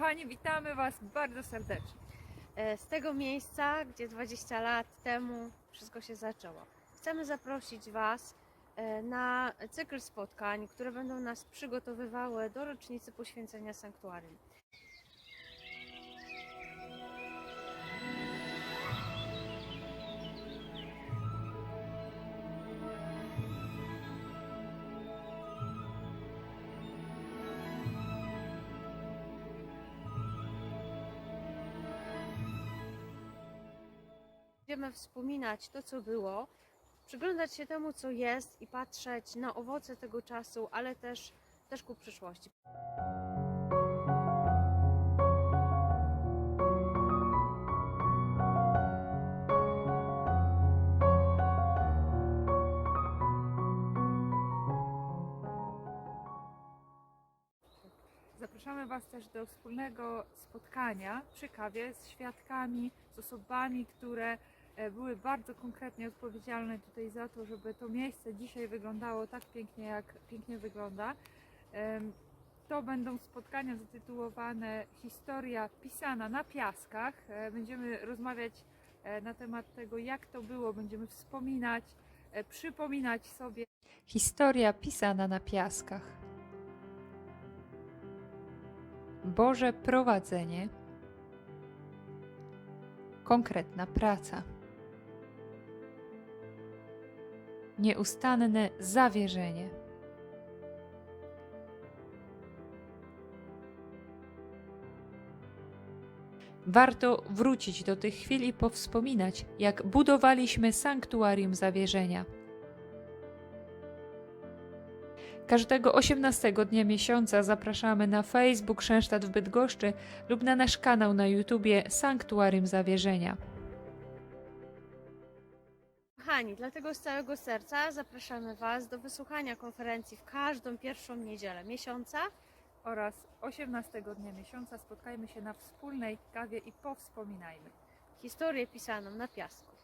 kochani, witamy Was bardzo serdecznie. E, Z tego miejsca, gdzie 20 lat temu wszystko się zaczęło. Chcemy zaprosić Was e, na cykl spotkań, które będą nas przygotowywały do rocznicy poświęcenia sanktuarium. Będziemy wspominać to, co było, przyglądać się temu, co jest i patrzeć na owoce tego czasu, ale też, też ku przyszłości. Zapraszamy Was też do wspólnego spotkania przy kawie z świadkami, z osobami, które były bardzo konkretnie odpowiedzialne tutaj za to, żeby to miejsce dzisiaj wyglądało tak pięknie, jak pięknie wygląda. To będą spotkania zatytułowane Historia pisana na piaskach. E, Będziemy rozmawiać e, na temat tego, jak to było, będziemy wspominać, e, przypominać sobie Historia pisana na piaskach. Boże prowadzenie. Konkretna praca. Nieustanne zawierzenie. Warto wrócić do tych chwil i powspominać, jak budowaliśmy sanktuarium zawierzenia. Każdego 18 dnia miesiąca zapraszamy na Facebook Szęsztat w Bydgoszczy lub na nasz kanał na YouTubie Sanktuarium Zawierzenia. Kochani, dlatego z całego serca zapraszamy Was do wysłuchania konferencji w każdą pierwszą niedzielę miesiąca. oraz 18 dnia miesiąca spotkajmy się na wspólnej kawie i powspominajmy. Historię pisaną na piasku.